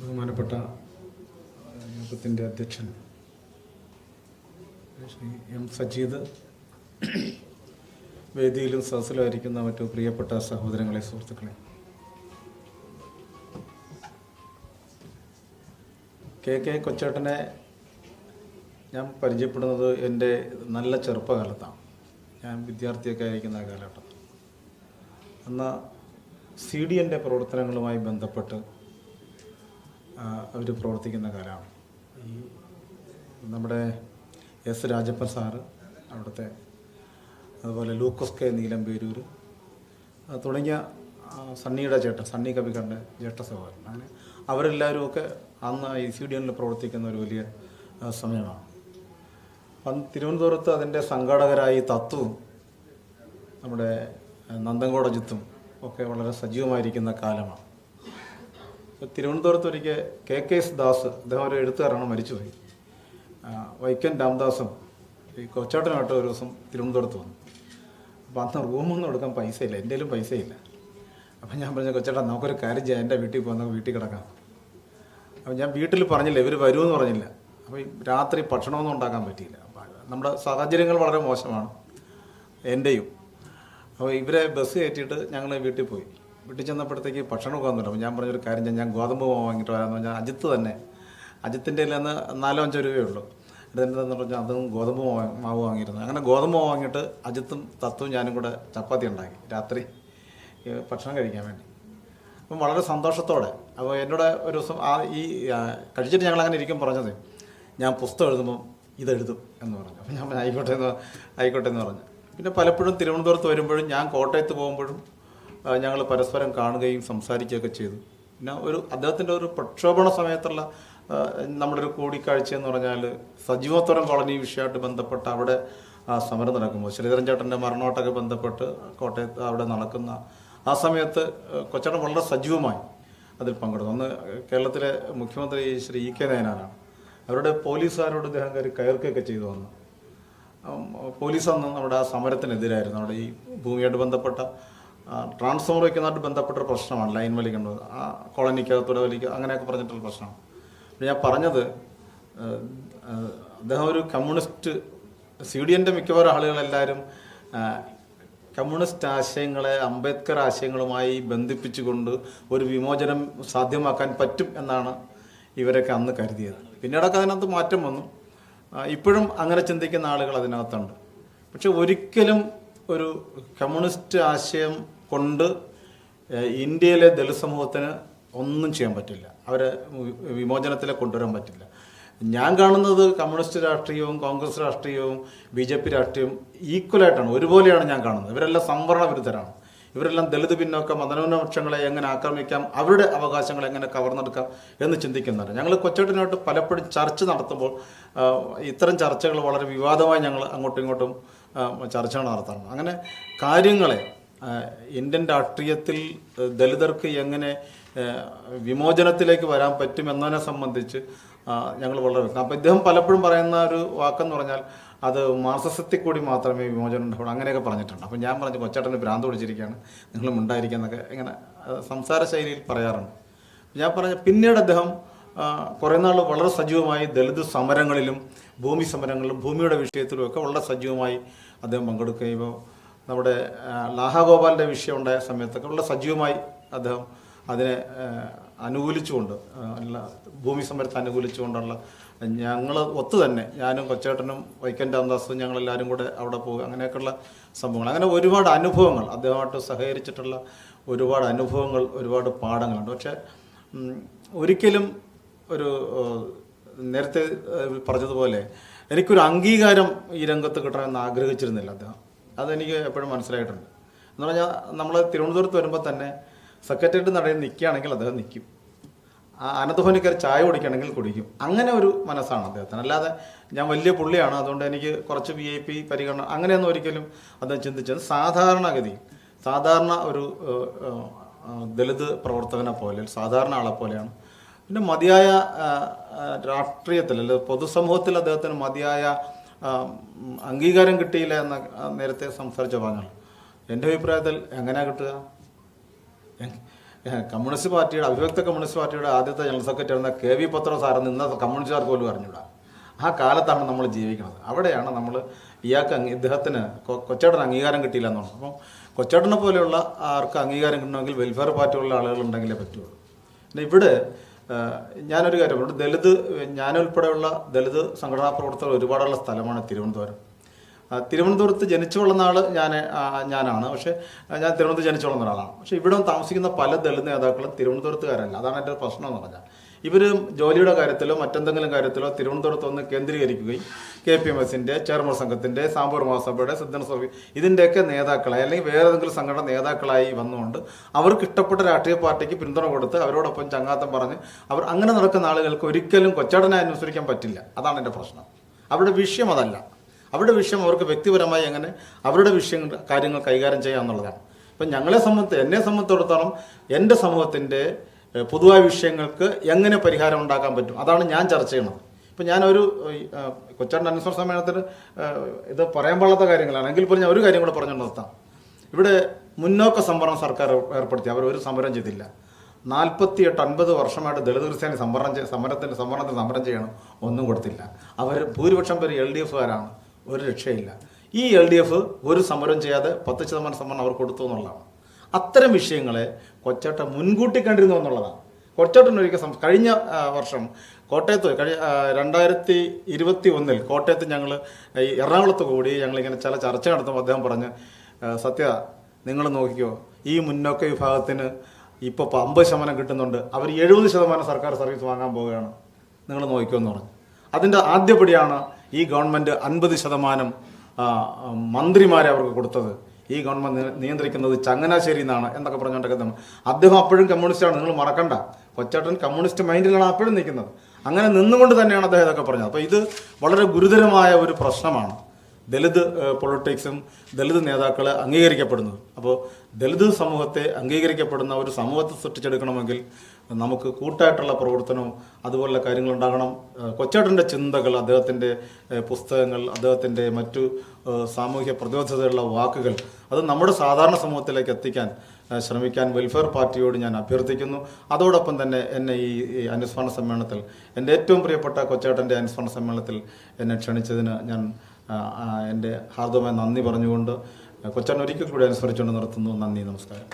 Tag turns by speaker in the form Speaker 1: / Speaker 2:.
Speaker 1: ബഹുമാനപ്പെട്ട യോഗത്തിന്റെ അധ്യക്ഷൻ ശ്രീ എം സജീദ് വേദിയിലും സദസ്സിലുമായിരിക്കുന്ന മറ്റു പ്രിയപ്പെട്ട സഹോദരങ്ങളെ സുഹൃത്തുക്കളെ. കെ കെ കൊച്ചേട്ടനെ ഞാൻ പരിചയപ്പെടുന്നത് എന്റെ നല്ല ചെറുപ്പകാലത്താണ്. ഞാൻ വിദ്യാർത്ഥിയൊക്കെ ആയിരിക്കുന്ന കാലഘട്ടം അന്ന് സി ഡി എന്റെ പ്രവർത്തനങ്ങളുമായി ബന്ധപ്പെട്ട് അവർ പ്രവർത്തിക്കുന്ന കാലമാണ്. ഈ നമ്മുടെ എസ് രാജപ്പൻ സാറ് അവിടുത്തെ അതുപോലെ ലൂക്കോസ് കെ നീലമ്പേരൂർ തുടങ്ങിയ സണ്ണിയുടെ ചേട്ടൻ സണ്ണി കവികറിന്റെ ജ്യേഷ്ഠ സഹോദരൻ. അങ്ങനെ അവരെല്ലാവരും ഒക്കെ അന്ന് ഈ സി ഡി എല്ലിൽ പ്രവർത്തിക്കുന്ന ഒരു വലിയ സമയമാണ്. അന്ന് തിരുവനന്തപുരത്ത് അതിന്റെ സംഘാടകരായി തത്വവും നമ്മുടെ നന്ദങ്കോടജിത്തും ഒക്കെ വളരെ സജീവമായിരിക്കുന്ന കാലമാണ്. തിരുവനന്തപുരത്ത് ഒരിക്കൽ കെ കെ എസ് ദാസ് അദ്ദേഹം ഒരു എഴുത്തുകാരാണ് മരിച്ചുപോയി. വൈക്കൻ വൈക്കം രാംദാസും ഈ കൊച്ചാട്ടനായിട്ട് ഒരു ദിവസം തിരുവനന്തപുരത്ത് വന്നു. അപ്പോൾ അന്ന് റൂമൊന്നും എടുക്കാൻ പൈസയില്ല എന്റെ പൈസയില്ല. അപ്പം ഞാൻ പറഞ്ഞു കൊച്ചേട്ടാ നമുക്കൊരു കാര്യം ചെയ്യാം എന്റെ വീട്ടിൽ പോകാൻ നമുക്ക് വീട്ടിൽ കിടക്കാം. അപ്പം ഞാൻ വീട്ടിൽ പറഞ്ഞില്ല ഇവർ വരുമെന്ന് പറഞ്ഞില്ല. അപ്പോൾ രാത്രി ഭക്ഷണമൊന്നും ഉണ്ടാക്കാൻ പറ്റിയില്ല. നമ്മുടെ സാഹചര്യങ്ങൾ വളരെ മോശമാണ് എന്റെയും. അപ്പോൾ ഇവരെ ബസ് കയറ്റിയിട്ട് ഞങ്ങൾ വീട്ടിൽ പോയി. വീട്ടിൽ ചെന്നപ്പോഴത്തേക്ക് ഭക്ഷണമൊക്കെ വന്നില്ല അപ്പോൾ ഞാൻ പറഞ്ഞൊരു കാര്യം ഞാൻ ഗോതമ്പ് മാവ് വാങ്ങിയിട്ട് വരാമെന്ന് പറഞ്ഞാൽ അജിത്ത് തന്നെ. അജിത്തിന്റെ അന്ന് നാലോ അഞ്ചോ രൂപയേ ഉള്ളൂ. ഇതെന്താന്ന് പറഞ്ഞാൽ അതും ഗോതമ്പ് മാവ് വാങ്ങിയിരുന്നു. അങ്ങനെ ഗോതമ്പ് വാങ്ങിയിട്ട് അജിത്തും തത്തും ഞാനും കൂടെ ചപ്പാത്തി ഉണ്ടാക്കി. രാത്രി ഭക്ഷണം കഴിക്കാൻ വേണ്ടി. അപ്പം വളരെ സന്തോഷത്തോടെ. അപ്പോൾ എന്നോട് ഒരു ദിവസം ആ ഈ കഴിച്ചിട്ട് ഞങ്ങൾ അങ്ങനെ ഇരിക്കും പറഞ്ഞത് ഞാൻ പുസ്തകം എഴുതുമ്പം ഇതെഴുതും എന്ന് പറഞ്ഞു. അപ്പം ഞാൻ ആയിക്കോട്ടെ എന്ന് ആയിക്കോട്ടെ എന്ന് പറഞ്ഞു. പിന്നെ പലപ്പോഴും തിരുവനന്തപുരത്ത് വരുമ്പോഴും ഞാൻ കോട്ടയത്ത് പോകുമ്പോഴും ഞങ്ങൾ പരസ്പരം കാണുകയും സംസാരിക്കുകയൊക്കെ ചെയ്തു. പിന്നെ ഒരു അദ്ദേഹത്തിന്റെ ഒരു പ്രക്ഷോഭണ സമയത്തുള്ള നമ്മുടെ ഒരു കൂടിക്കാഴ്ച എന്ന് പറഞ്ഞാൽ സജീവത്തോരം കോളനി വിഷയമായിട്ട് ബന്ധപ്പെട്ട് അവിടെ സമരം നടക്കുമ്പോൾ ശ്രീധരൻ ചേട്ടന്റെ മരണമായിട്ടൊക്കെ ബന്ധപ്പെട്ട് കോട്ടയത്ത് അവിടെ നടക്കുന്ന ആ സമയത്ത് കൊച്ചേട്ടൻ വളരെ സജീവമായി അതിൽ പങ്കെടുത്തു. അന്ന് കേരളത്തിലെ മുഖ്യമന്ത്രി ശ്രീ ഇ കെ നയനാനാണ് അവരുടെ പോലീസുകാരോട് ഇദ്ദേഹം കയറി കയർക്കുകയൊക്കെ ചെയ്തു വന്നു പോലീസ് അന്ന് നമ്മുടെ ആ സമരത്തിനെതിരായിരുന്നു. നമ്മുടെ ഈ ഭൂമിയായിട്ട് ബന്ധപ്പെട്ട ട്രാൻസ്ഫോമർ വയ്ക്കുന്നതായിട്ട് ബന്ധപ്പെട്ട പ്രശ്നമാണ് ലൈൻ വലിക്കുന്നത്. ആ കോളനിക്കകത്തൂടെ വലിക്കുക അങ്ങനെയൊക്കെ പറഞ്ഞിട്ടുള്ള പ്രശ്നമാണ്. ഞാൻ പറഞ്ഞത് അദ്ദേഹം ഒരു കമ്മ്യൂണിസ്റ്റ് സി ഡി എന്റെ മിക്കവാറും ആളുകളെല്ലാവരും കമ്മ്യൂണിസ്റ്റ് ആശയങ്ങളെ അംബേദ്കർ ആശയങ്ങളുമായി ബന്ധിപ്പിച്ചുകൊണ്ട് ഒരു വിമോചനം സാധ്യമാക്കാൻ പറ്റും എന്നാണ് ഇവരൊക്കെ അന്ന് കരുതിയത്. പിന്നീടൊക്കെ അതിനകത്ത് മാറ്റം വന്നു. ഇപ്പോഴും അങ്ങനെ ചിന്തിക്കുന്ന ആളുകൾ അതിനകത്തുണ്ട്. പക്ഷെ ഒരിക്കലും ഒരു കമ്മ്യൂണിസ്റ്റ് ആശയം കൊണ്ട് ഇന്ത്യയിലെ ദളിത് സമൂഹത്തിന് ഒന്നും ചെയ്യാൻ പറ്റില്ല. അവരെ വിമോചനത്തിലേക്ക് കൊണ്ടുവരാൻ പറ്റില്ല. ഞാൻ കാണുന്നത് കമ്മ്യൂണിസ്റ്റ് രാഷ്ട്രീയവും കോൺഗ്രസ് രാഷ്ട്രീയവും ബി ജെ പി രാഷ്ട്രീയവും ഈക്വലായിട്ടാണ് ഒരുപോലെയാണ് ഞാൻ കാണുന്നത്. ഇവരെല്ലാം സംവരണ വിരുദ്ധരാണ്. ഇവരെല്ലാം ദളിത് പിന്നോക്കം മതന്യൂനപക്ഷങ്ങളെ എങ്ങനെ ആക്രമിക്കാം അവരുടെ അവകാശങ്ങൾ എങ്ങനെ കവർന്നെടുക്കാം എന്ന് ചിന്തിക്കുന്നുണ്ട് ഞങ്ങൾ കൊച്ചോട്ടിനോട്ട് പലപ്പോഴും ചർച്ച നടത്തുമ്പോൾ ഇത്തരം ചർച്ചകൾ വളരെ വിവാദമായി ഞങ്ങൾ അങ്ങോട്ടും ഇങ്ങോട്ടും ചർച്ചകൾ നടത്താറുണ്ട്. അങ്ങനെ കാര്യങ്ങളെ ഇന്ത്യൻ രാഷ്ട്രീയത്തിൽ ദലിതർക്ക് എങ്ങനെ വിമോചനത്തിലേക്ക് വരാൻ പറ്റും എന്നതിനെ സംബന്ധിച്ച് ഞങ്ങൾ വളരെ അപ്പം ഇദ്ദേഹം പലപ്പോഴും പറയുന്ന ഒരു വാക്കെന്ന് പറഞ്ഞാൽ അത് മാർസസത്തിൽ കൂടി മാത്രമേ വിമോചനം ഉണ്ടാവുള്ളൂ. അങ്ങനെയൊക്കെ പറഞ്ഞിട്ടുണ്ട്. അപ്പം ഞാൻ പറഞ്ഞു കൊച്ചേട്ടന് ഭ്രാന്ത് പിടിച്ചിരിക്കുകയാണ്. നിങ്ങൾ ഉണ്ടായിരിക്കാന്നൊക്കെ ഇങ്ങനെ സംസാര ശൈലിയിൽ പറയാറുണ്ട്. ഞാൻ പറഞ്ഞ പിന്നീട് അദ്ദേഹം കുറേ നാൾ വളരെ സജീവമായി ദളിത് സമരങ്ങളിലും ഭൂമി സമരങ്ങളിലും ഭൂമിയുടെ വിഷയത്തിലും ഒക്കെ വളരെ സജീവമായി അദ്ദേഹം പങ്കെടുക്കുകയും നമ്മുടെ ലാഹഗോപാലിന്റെ വിഷയം ഉണ്ടായ സമയത്തൊക്കെ വളരെ സജീവമായി അദ്ദേഹം അതിനെ അനുകൂലിച്ചുകൊണ്ട് ഉള്ള ഭൂമി സമരത്തെ അനുകൂലിച്ചുകൊണ്ടുള്ള ഞങ്ങൾ ഒത്തു തന്നെ. ഞാനും കൊച്ചേട്ടനും വൈക്കം രാംദാസും ഞങ്ങളെല്ലാവരും കൂടെ അവിടെ പോകുക അങ്ങനെയൊക്കെയുള്ള സംഭവങ്ങൾ. അങ്ങനെ ഒരുപാട് അനുഭവങ്ങൾ. അദ്ദേഹമായിട്ട് സഹകരിച്ചിട്ടുള്ള ഒരുപാട് അനുഭവങ്ങൾ ഒരുപാട് പാഠങ്ങളുണ്ട്. പക്ഷേ ഒരിക്കലും ഒരു നേരത്തെ പറഞ്ഞതുപോലെ എനിക്കൊരു അംഗീകാരം ഈ രംഗത്ത് കിട്ടണമെന്ന് ആഗ്രഹിച്ചിരുന്നില്ല അദ്ദേഹം. അതെനിക്ക് എപ്പോഴും മനസ്സിലായിട്ടുണ്ട്. എന്ന് പറഞ്ഞാൽ നമ്മൾ തിരുവനന്തപുരത്ത് വരുമ്പോൾ തന്നെ സെക്രട്ടേറിയറ്റ് നടയിൽ നിൽക്കുകയാണെങ്കിൽ അദ്ദേഹം നിൽക്കും അനന്തഭവനിക്കാർ ചായ കുടിക്കണമെങ്കിൽ കുടിക്കും. അങ്ങനെ ഒരു മനസ്സാണ് അദ്ദേഹത്തിന്. അല്ലാതെ ഞാൻ വലിയ പുള്ളിയാണ്. അതുകൊണ്ട് എനിക്ക് കുറച്ച് വി ഐ പി പരിഗണന അങ്ങനെയൊന്നും ഒരിക്കലും അദ്ദേഹം ചിന്തിച്ചത് സാധാരണഗതി സാധാരണ ഒരു ദളിത് പ്രവർത്തകനെ പോലെ സാധാരണ ആളെ പോലെയാണ്. പിന്നെ മതിയായ രാഷ്ട്രീയത്തിൽ അല്ലെങ്കിൽ പൊതുസമൂഹത്തിൽ അദ്ദേഹത്തിന് മതിയായ അംഗീകാരം കിട്ടിയില്ല എന്ന നേരത്തെ സംസാരിച്ച പറഞ്ഞു എന്റെ അഭിപ്രായത്തിൽ എങ്ങനെയാണ് കിട്ടുക? കമ്മ്യൂണിസ്റ്റ് പാർട്ടിയുടെ അവിഭക്ത കമ്മ്യൂണിസ്റ്റ് പാർട്ടിയുടെ ആദ്യത്തെ ജനറൽ സെക്രട്ടറി ആയിരുന്ന കെ വി പത്ര സാറെന്ന് ഇന്നത്തെ കമ്മ്യൂണിസ്റ്റുകാർക്ക് പോലും അറിഞ്ഞൂടാ. ആ കാലത്താണ് നമ്മൾ ജീവിക്കുന്നത്. അവിടെയാണ് നമ്മൾ ഇയാൾക്ക് ഇദ്ദേഹത്തിന് കൊച്ചേട്ടന് അംഗീകാരം കിട്ടിയില്ല എന്നുള്ളത് അപ്പം കൊച്ചേട്ടനെ പോലെയുള്ള ആർക്ക് അംഗീകാരം കിട്ടണമെങ്കിൽ വെൽഫെയർ പാർട്ടിയുള്ള ആളുകൾ ഉണ്ടെങ്കിലേ പറ്റുള്ളൂ. പിന്നെ ഇവിടെ ഞാനൊരു കാര്യം പറഞ്ഞു ദളിത് ഞാനുൾപ്പെടെയുള്ള ദളിത് സംഘടനാ പ്രവർത്തകർ ഒരുപാടുള്ള സ്ഥലമാണ് തിരുവനന്തപുരം. തിരുവനന്തപുരത്ത് ജനിച്ചു വളർന്ന ആൾ ഞാൻ ഞാനാണ്. പക്ഷേ ഞാൻ തിരുവനന്തപുരത്ത് ജനിച്ചു വളർന്ന ഒരാളാണ്. പക്ഷേ ഇവിടെ താമസിക്കുന്ന പല ദളിത് നേതാക്കളും തിരുവനന്തപുരത്തുകാരല്ല. അതാണ് എന്റെ പ്രശ്നം എന്ന് പറഞ്ഞാൽ. ഇവർ ജോലിയുടെ കാര്യത്തിലോ മറ്റെന്തെങ്കിലും കാര്യത്തിലോ തിരുവനന്തപുരത്ത് ഒന്ന് കേന്ദ്രീകരിക്കുകയും കെ പി എം എസിന്റെ ചെയർമാൻ സംഘത്തിന്റെ സാമ്പൂർ മഹാസഭയുടെ സിദ്ധന സഭ ഇതിന്റെയൊക്കെ നേതാക്കളായി അല്ലെങ്കിൽ വേറെ ഏതെങ്കിലും സംഘടന നേതാക്കളായി വന്നുകൊണ്ട് അവർക്ക് ഇഷ്ടപ്പെട്ട രാഷ്ട്രീയ പാർട്ടിക്ക് പിന്തുണ കൊടുത്ത് അവരോടൊപ്പം ചങ്ങാത്തം പറഞ്ഞ് അവർ അങ്ങനെ നടക്കുന്ന ആളുകൾക്ക് ഒരിക്കലും കൊച്ചാടനെ അനുസരിക്കാൻ പറ്റില്ല. അതാണ് എന്റെ പ്രശ്നം. അവരുടെ വിഷയം അതല്ല. അവരുടെ വിഷയം അവർക്ക് വ്യക്തിപരമായി എങ്ങനെ അവരുടെ വിഷയം കാര്യങ്ങൾ കൈകാര്യം ചെയ്യുക എന്നുള്ളതാണ് ഇപ്പം ഞങ്ങളെ സംബന്ധിച്ച് എന്നെ സംബന്ധിച്ചിടത്തോളം എന്റെ സമൂഹത്തിന്റെ പൊതുവായ വിഷയങ്ങൾക്ക് എങ്ങനെ പരിഹാരം ഉണ്ടാക്കാൻ പറ്റും? അതാണ് ഞാൻ ചർച്ച ചെയ്യണത്. ഇപ്പം ഞാനൊരു കൊച്ചാണ്ട് അനുസരണ സമ്മേളനത്തിൽ ഇത് പറയാൻ പാടാത്ത കാര്യങ്ങളാണ്. എങ്കിൽ പോലും ഞാൻ ഒരു കാര്യം കൂടെ പറഞ്ഞു നിർത്താം. ഇവിടെ മുന്നോക്ക സംവരണം സർക്കാർ ഏർപ്പെടുത്തി. അവർ ഒരു സമരം ചെയ്തില്ല. നാൽപ്പത്തി എട്ട് അൻപത് വർഷമായിട്ട് ദളിത് ക്രിസ്ത്യാനി സംവരണം സമരത്തിന് സംവരണത്തിന് സമരം ചെയ്യണം ഒന്നും കൊടുത്തില്ല. അവർ ഭൂരിപക്ഷം പേര് എൽ ഡി എഫുകാരാണ് ഒരു രക്ഷയില്ല. ഈ എൽ ഡി എഫ് ഒരു സമരം ചെയ്യാതെ പത്ത് ശതമാനം സംവരണം അവർ കൊടുത്തു എന്നുള്ളതാണ്. അത്തരം വിഷയങ്ങളെ കൊച്ചേട്ടൻ മുൻകൂട്ടി കണ്ടിരുന്നു എന്നുള്ളതാണ്. കൊച്ചേട്ടൻ ഒരിക്കൽ കഴിഞ്ഞ വർഷം കോട്ടയത്ത് കഴിഞ്ഞ രണ്ടായിരത്തി ഇരുപത്തി ഒന്നിൽ കോട്ടയത്ത് ഞങ്ങൾ ഈ എറണാകുളത്ത് കൂടി ഞങ്ങളിങ്ങനെ ചില ചർച്ച നടത്തുമ്പോൾ അദ്ദേഹം പറഞ്ഞ് സത്യ നിങ്ങൾ നോക്കിക്കോ ഈ മുന്നോക്ക വിഭാഗത്തിന് ഇപ്പോൾ ഇപ്പോൾ അമ്പത് ശതമാനം കിട്ടുന്നുണ്ട്. അവർ എഴുപത് ശതമാനം സർക്കാർ സർവീസ് വാങ്ങാൻ പോവുകയാണ്. നിങ്ങൾ നോക്കിക്കോ എന്ന് പറഞ്ഞു. അതിന്റെ ആദ്യപടിയാണ് ഈ ഗവൺമെന്റ് അൻപത് ശതമാനം മന്ത്രിമാരെ അവർക്ക് കൊടുത്തത്. ഈ ഗവൺമെന്റ് നിയന്ത്രിക്കുന്നത് ചങ്ങനാശ്ശേരി എന്നാണ് എന്നൊക്കെ പറഞ്ഞുകൊണ്ടൊക്കെ അദ്ദേഹം അപ്പോഴും കമ്മ്യൂണിസ്റ്റാണ് നിങ്ങൾ മറക്കണ്ട. കൊച്ചേട്ടൻ കമ്മ്യൂണിസ്റ്റ് മൈൻഡിലാണ് അപ്പോഴും നിൽക്കുന്നത്. അങ്ങനെ നിന്നുകൊണ്ട് തന്നെയാണ് അദ്ദേഹം ഇതൊക്കെ പറഞ്ഞത്. അപ്പോൾ ഇത് വളരെ ഗുരുതരമായ ഒരു പ്രശ്നമാണ്. ദലിത് പൊളിറ്റിക്സും ദലിത് നേതാക്കൾ അംഗീകരിക്കപ്പെടുന്നത്. അപ്പോൾ ദലിത് സമൂഹത്തെ അംഗീകരിക്കപ്പെടുന്ന ഒരു സമൂഹത്തെ സൃഷ്ടിച്ചെടുക്കണമെങ്കിൽ നമുക്ക് കൂട്ടായിട്ടുള്ള പ്രവർത്തനവും അതുപോലുള്ള ഏഹ്, കൊച്ചേട്ടന്റെ ചിന്തകൾ അദ്ദേഹത്തിന്റെ പുസ്തകങ്ങൾ അദ്ദേഹത്തിന്റെ മറ്റു സാമൂഹ്യ പ്രതിബദ്ധതയുള്ള വാക്കുകൾ അത് നമ്മുടെ സാധാരണ സമൂഹത്തിലേക്ക് എത്തിക്കാൻ ശ്രമിക്കാൻ വെൽഫെയർ പാർട്ടിയോട് ഞാൻ അഭ്യർത്ഥിക്കുന്നു. അതോടൊപ്പം തന്നെ എന്നെ ഈ അനുസ്മരണ സമ്മേളനത്തിൽ എന്റെ ഏറ്റവും പ്രിയപ്പെട്ട കൊച്ചേട്ടന്റെ അനുസ്മരണ സമ്മേളനത്തിൽ എന്നെ ക്ഷണിച്ചതിന് ഞാൻ എന്റെ ഹാർദവമായ നന്ദി പറഞ്ഞുകൊണ്ട് കൊച്ചേട്ടൻ ഒരിക്കൽ കൂടി അനുസ്മരിച്ചുകൊണ്ട് നിർത്തുന്നു. നന്ദി നമസ്കാരം.